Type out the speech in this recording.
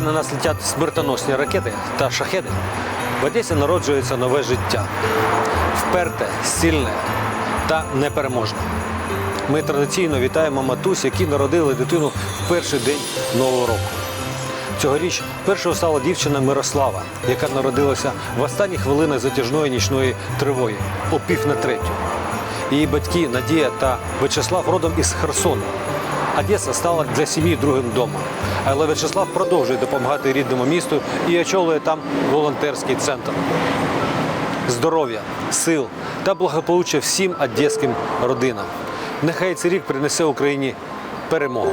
нас летять смертоносні ракети та шахеди, в Одесі народжується нове життя. Вперте, сильне та непереможне. Ми традиційно вітаємо матусь, які народили дитину в перший день нового року. Цьогоріч першою стала дівчина Мирослава, яка народилася в останні хвилини затяжної нічної тривоги о пів на третю. Її батьки Надія та Вячеслав родом із Херсону. Одеса стала для сім'ї другим домом. Але Вячеслав продовжує допомагати рідному місту і очолює там волонтерський центр. Здоров'я, сил та благополуччя всім одеським родинам. Нехай цей рік принесе Україні перемогу.